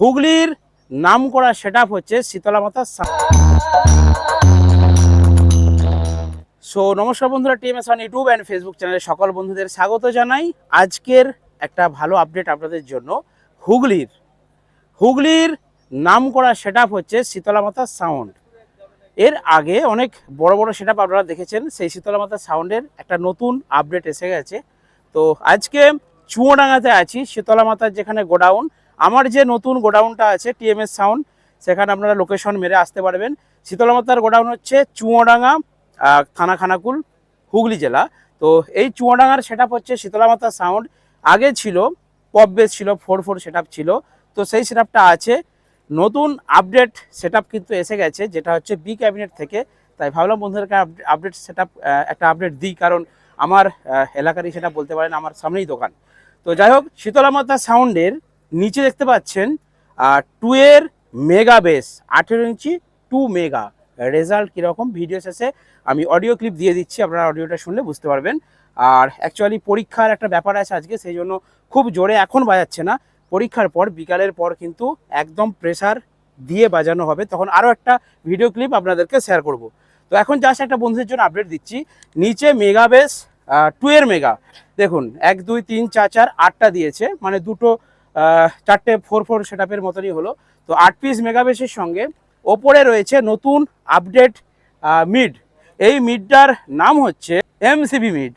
হুগলির নাম করা সেট হচ্ছে শীতলা মাতা সো নমস্কার বন্ধুরা TMS on YouTube and Facebook চ্যানেলে সকল বন্ধুদের স্বাগত জানাই। আজকের একটা ভালো আপডেট আপনাদের জন্য। হুগলির হুগলির নাম করা সেট হচ্ছে শীতলা মাতা সাউন্ড এর আগে অনেক বড় বড় সেট আপনারা দেখেছেন, সেই শীতলা মাতা সাউন্ডের একটা নতুন আপডেট এসে গেছে। তো, আজকে চুয়োডাঙ্গাতে আছি, শীতলা মাতার যেখানে গোডাউন আমার যে নতুন গোডাউনটা আছে, টিএমএস সাউন্ড সেখানে আপনারা লোকেশন মেরে আসতে পারবেন। শীতলা মাতার গোডাউন হচ্ছে চুয়োডাঙ্গা থানা খানাকুল, হুগলি জেলা। তো এই চুয়াডাঙ্গার সেট হচ্ছে শীতলা মাতা সাউন্ড আগে ছিল পপ বেস ছিল ফোর ফোর সেট ছিল। তো সেই সেট আছে। নতুন আপডেট সেট কিন্তু এসে গেছে, যেটা হচ্ছে বি ক্যাবিনেট থেকে। তাই ভাবলাম বন্ধুদেরকে আপডেট সেট একটা আপডেট দিই, কারণ আমার এলাকারই সেটা বলতে পারেন, আমার সামনেই দোকান। তো যাই হোক শীতলা মাতা সাউন্ডের নিচে দেখতে পাচ্ছেন টু এর মেগা বেস আঠেরো ইঞ্চি টু মেগা রেজাল্ট কীরকম? ভিডিও শেষে আমি অডিও ক্লিপ দিয়ে দিচ্ছি, আপনারা অডিওটা শুনলে বুঝতে পারবেন। আর অ্যাকচুয়ালি পরীক্ষার একটা ব্যাপার আছে আজকে, সেই জন্য খুব জোরে এখন বাজাচ্ছে না। পরীক্ষার পর, বিকালের পর কিন্তু একদম প্রেসার দিয়ে বাজানো হবে। তখন আরও একটা ভিডিও ক্লিপ আপনাদেরকে শেয়ার করব। তো এখন জাস্ট একটা বন্ধুদের জন্য আপডেট দিচ্ছি। নিচে মেগা বেস টু এর মেগা দেখুন, এক, দুই, তিন, চার চার, আটটা দিয়েছে। মানে দুটো চারটে ফোর ফোর সেট আপের মতনই হলো। তো আট পিস মেগাবেসের সঙ্গে ওপরে রয়েছে নতুন আপডেট মিড এই মিডটার নাম হচ্ছে এমসিবি মিড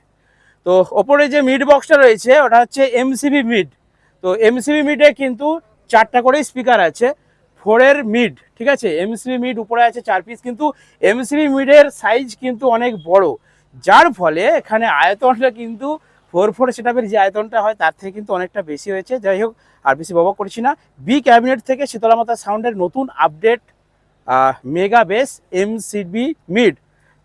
তো ওপরে যে মিড বক্সটা রয়েছে, ওটা হচ্ছে এমসিবি মিড তো এমসিবি মিডে কিন্তু চারটা করে স্পিকার আছে ফোরের মিড ঠিক আছে? এমসিবি মিড উপরে আছে চার পিস কিন্তু এমসিবি মিডের সাইজ কিন্তু অনেক বড়। যার ফলে এখানে আয়তনটা কিন্তু ফোর ফোর সেটআপের যে আয়তনটা হয়, তার থেকে কিন্তু অনেকটা বেশি হয়েছে। যাই হোক, আর বেশি ববা করছি না। বি ক্যাবিনেট থেকে শীতলা মাতা সাউন্ডের নতুন update mega bass MCB mid.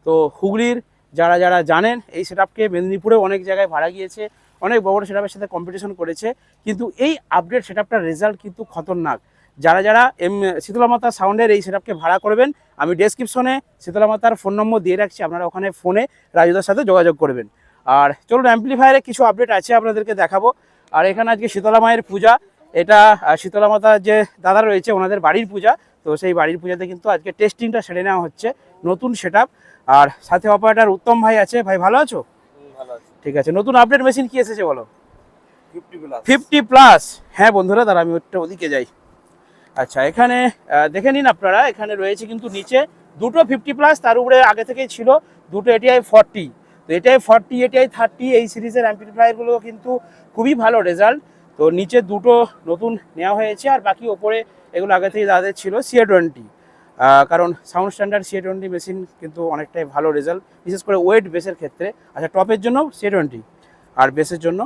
তো হুগলির যারা যারা জানেন, এই সেটআপকে মেদিনীপুরে অনেক জায়গায় ভাড়া গিয়েছে, অনেক বড় বড় সেটআপের সাথে কম্পিটিশন করেছে। কিন্তু এই আপডেট সেটআপটার রেজাল্ট কিন্তু খতরনাক। যারা যারা এম, শীতলা মাতা সাউন্ডের এই সেটআপকে ভাড়া করবেন, আমি ডেসক্রিপশনে শীতলা মাতার ফোন নম্বর দিয়ে রাখছি, আপনারা ওখানে ফোনে রাজুদার সাথে যোগাযোগ করবেন। আর চলুন অ্যাম্পলিফায়ারে কিছু আপডেট আছে আপনাদেরকে দেখাবো। আর এখানে আজকে শীতলা মায়ের পূজা। এটা শীতলা মাতার যে দাদা রয়েছে ওনাদের বাড়ির পূজা। তো সেই বাড়ির পূজাতে কিন্তু আজকে টেস্টিংটা সেরে নেওয়া হচ্ছে নতুন সেট আর সাথে অপারেটার উত্তম ভাই আছে। ভাই ভালো আছো? ঠিক আছে নতুন আপডেট মেশিন কি এসেছে বলো? ফিফটি প্লাস হ্যাঁ বন্ধুরা তারা আমি ওটা ওদিকে যাই। আচ্ছা এখানে দেখে নিন আপনারা এখানে রয়েছে কিন্তু নিচে দুটো ফিফটি প্লাস তার উপরে আগে থেকেই ছিল দুটো এটিআই ফর্টি তো এটাই ফর্টি এটাই থার্টি এই সিরিজের অ্যাম্পলিফায়ারগুলো কিন্তু খুবই ভালো রেজাল্ট তো নিচে দুটো নতুন নেওয়া হয়েছে আর বাকি ওপরে এগুলো আগে থেকে তাদের ছিল সিএ টোয়েন্টি কারণ sound standard CA twenty machine কিন্তু অনেকটাই ভালো রেজাল্ট বিশেষ করে ওয়েট বেসের ক্ষেত্রে। আচ্ছা টপের জন্য সিএ টোয়েন্টি আর বেসের জন্য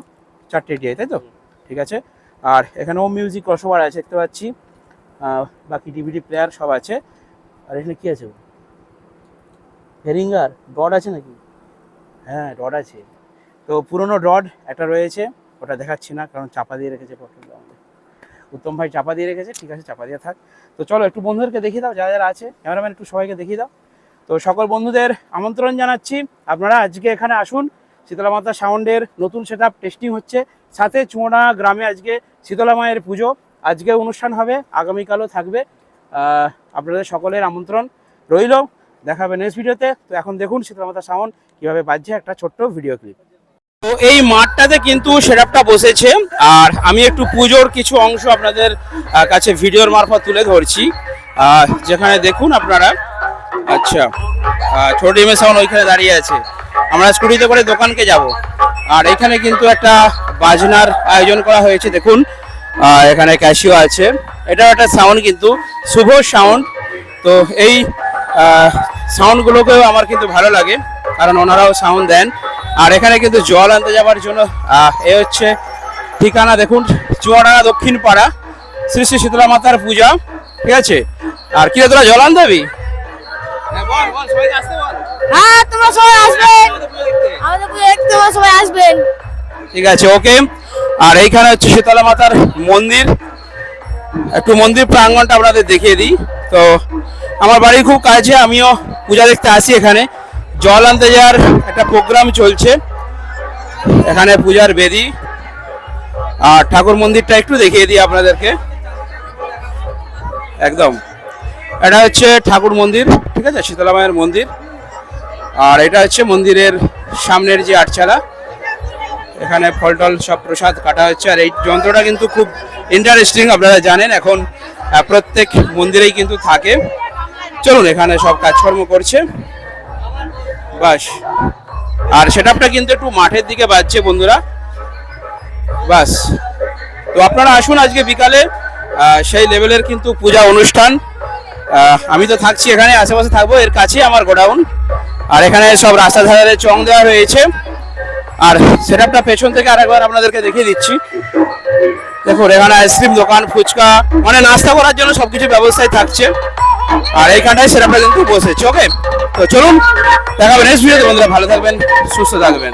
চারটে এটিআই তাই তো? ঠিক আছে। আর এখানেও মিউজিক ক্রসওভার আছে দেখতে পাচ্ছি। বাকি ডিভিডি প্লেয়ার সব আছে। আর এখানে কী আছে? হেরিঙ্গার ডট আছে নাকি? হ্যাঁ ডট আছে। তো পুরনো ডট একটা রয়েছে, ওটা দেখাচ্ছি না, কারণ চাপা দিয়ে রেখেছে উত্তম ভাই চাপা দিয়ে রেখেছে, ঠিক আছে, চাপা দিয়ে থাক। তো চলো একটু বন্ধুদেরকে দেখিয়ে দাও, যারা যারা আছে ক্যামেরাম্যান একটু সবাইকে দেখিয়ে দাও। তো সকল বন্ধুদের আমন্ত্রণ জানাচ্ছি, আপনারা আজকে এখানে আসুন, শীতলা মাতা সাউন্ডের নতুন সেট টেস্টিং হচ্ছে। সাথে চুমোনা গ্রামে আজকে শীতলা মায়ের পুজো, আজকে অনুষ্ঠান হবে, আগামীকালও থাকবে। আপনাদের সকলের আমন্ত্রণ রইল। দেখাবে নেক্সট ভিডিওতে তো। এখন দেখুন শীতলা মাতা সাউন্ড কীভাবে বাজছে একটা ছোট্ট ভিডিও ক্লিপ তো এই মাঠটাতে কিন্তু সেটআপটা বসেছে। আর আমি একটু পুজোর কিছু অংশ আপনাদের কাছে ভিডিওর মারফত তুলে ধরছি। যেখানে দেখুন আপনারা। আচ্ছা ছোট ডিমে সাউন্ড ওইখানে দাঁড়িয়ে আছে। আমরা স্কুটিতে করে দোকানকে যাব। আর এখানে কিন্তু একটা বাজনার আয়োজন করা হয়েছে, দেখুন। এখানে ক্যাশিও আছে। এটাও একটা সাউন্ড কিন্তু, শুভ সাউন্ড। তো এই সাউন্ডগুলোকেও আমার কিন্তু ভালো লাগে কারণ ওনারাও সাউন্ড দেন। আর এখানে কিন্তু জল আনতে যাওয়ার জন্য আহ, এ হচ্ছে ঠিকানা দেখুন চুয়াডাঙ্গা দক্ষিণ পাড়া শ্রী শ্রী শীতলা মাতার পূজা ঠিক আছে? আর কি তোরা জল আনতে যাবি? হ্যাঁ, বল, বল, সবাইকে আসতে বল। হ্যাঁ তোমরা সবাই আসবেন আমাদের পুজো দেখতে। আমাদের পুজো দেখতে তোমরা সবাই আসবেন। ঠিক আছে ওকে। আর এইখানে হচ্ছে শীতলা মাতার মন্দির। একটু মন্দির প্রাঙ্গণটা আপনাদের দেখিয়ে দিই। তো আমার বাড়ির খুব কাছে আমিও পূজা দেখতে আসি এখানে। জল আনতে যাওয়ার একটা প্রোগ্রাম চলছে। এখানে পূজার বেদি। আর ঠাকুর মন্দিরটা একটু দেখিয়ে দিই আপনাদেরকে। একদম। এটা হচ্ছে ঠাকুর মন্দির, ঠিক আছে? শীতলা মায়ের মন্দির। আর এটা হচ্ছে মন্দিরের সামনের যে আটচালা। এখানে ফল টল সব প্রসাদ কাটা হচ্ছে। আর এই যন্ত্রটা কিন্তু খুব ইন্টারেস্টিং আপনারা জানেন। এখন প্রত্যেক মন্দিরেই কিন্তু থাকে। চলুন, এখানে সব কাজকর্ম করছে। বাস। আর সেটআপটা কিন্তু একটু মাঠের দিকে বাজছে বন্ধুরা। বাস। তো আপনারা আসুন আজকে বিকালে সেই লেভেলের কিন্তু পূজা অনুষ্ঠান। আমি তো থাকছি এখানে, আশেপাশে থাকব, এর কাছেই আমার গোডাউন। আর এখানে সব রাস্তা ধারে চং দেওয়া হয়েছে আর সেটআপটা পেছন থেকে আরেকবার আপনাদেরকে দেখিয়ে দিচ্ছি। দেখুন, এখানে আইসক্রিম দোকান, ফুচকা মানে নাস্তা করার জন্য সবকিছু ব্যবস্থায় থাকছে। আর এই এইখানটায় সেরা পর্যন্ত বসেছি ওকে তো চলুন দেখাবেন নেক্সট ভিডিওতে বন্ধুরা, ভালো থাকবেন, সুস্থ থাকবেন।